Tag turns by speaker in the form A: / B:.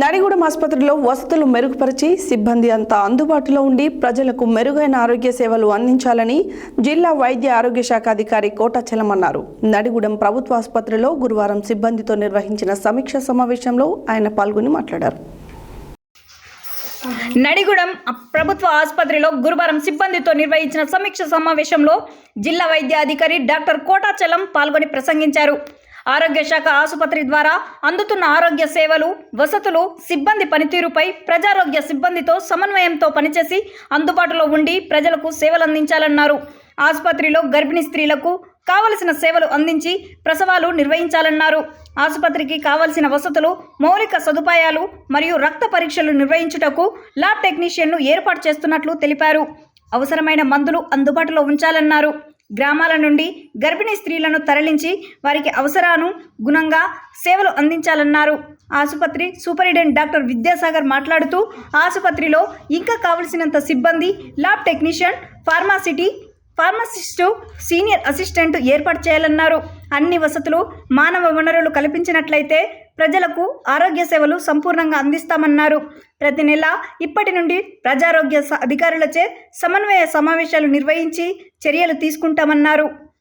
A: నడిగూడెం ఆసుపత్రిలో వసతులు మెరుగుపరిచి సిబ్బంది అంతా అందుబాటులో ఉండి ప్రజలకు మెరుగైన ఆరోగ్య సేవలు అందించాలని జిల్లా వైద్య ఆరోగ్య శాఖ అధికారి కోటాచలం అన్నారు నడిగూడెం ప్రభుత్వ ఆసుపత్రిలో గురువారం సిబ్బందితో నిర్వహించిన సమీక్ష సమావేశంలో ఆయన పాల్గొని మాట్లాడారు.
B: నడిగూడెం ప్రభుత్వ ఆసుపత్రిలో గురువారం సిబ్బందితో నిర్వహించిన సమీక్ష సమావేశంలో జిల్లా వైద్య అధికారి డాక్టర్ కోటాచలం పాల్గొని ప్రసంగించారు. ఆరోగ్య శాఖ ఆసుపత్రి ద్వారా అందుతున్న ఆరోగ్య సేవలు వసతులు సిబ్బంది పనితీరుపై ప్రజారోగ్య సిబ్బందితో సమన్వయంతో పనిచేసి అందుబాటులో ఉండి ప్రజలకు సేవలు అందించాలన్నారు ఆసుపత్రిలో గర్భిణీ స్త్రీలకు కావలసిన సేవలు అందించి ప్రసవాలు నిర్వహించాలన్నారు. ఆసుపత్రికి కావలసిన వసతులు మౌలిక సదుపాయాలు మరియు రక్త పరీక్షలు నిర్వహించుటకు ల్యాబ్ టెక్నీషియన్ను ఏర్పాటు చేస్తున్నట్లు తెలిపారు. అవసరమైన మందులు అందుబాటులో ఉంచాలన్నారు. గ్రామాల నుండి గర్భిణీ స్త్రీలను తరలించి వారికి అవసరాను గుణంగా సేవలు అందించాలన్నారు. ఆసుపత్రి సూపరింటెండెంట్ డాక్టర్ విద్యాసాగర్ మాట్లాడుతూ ఆసుపత్రిలో ఇంకా కావలసినంత సిబ్బంది lab technician pharma city pharmacist senior assistant ఏర్పాటు చేయాలన్నారు. అన్ని వసతులు మానవ వనరులు కల్పించినట్లయితే ప్రజలకు ఆరోగ్య సేవలు సంపూర్ణంగా అందిస్తామన్నారు. ప్రతి నెల ఇప్పటి నుండి ప్రజారోగ్య స- అధికారులచే సమన్వయ సమావేశాలు నిర్వహించి చర్యలు తీసుకుంటామన్నారు.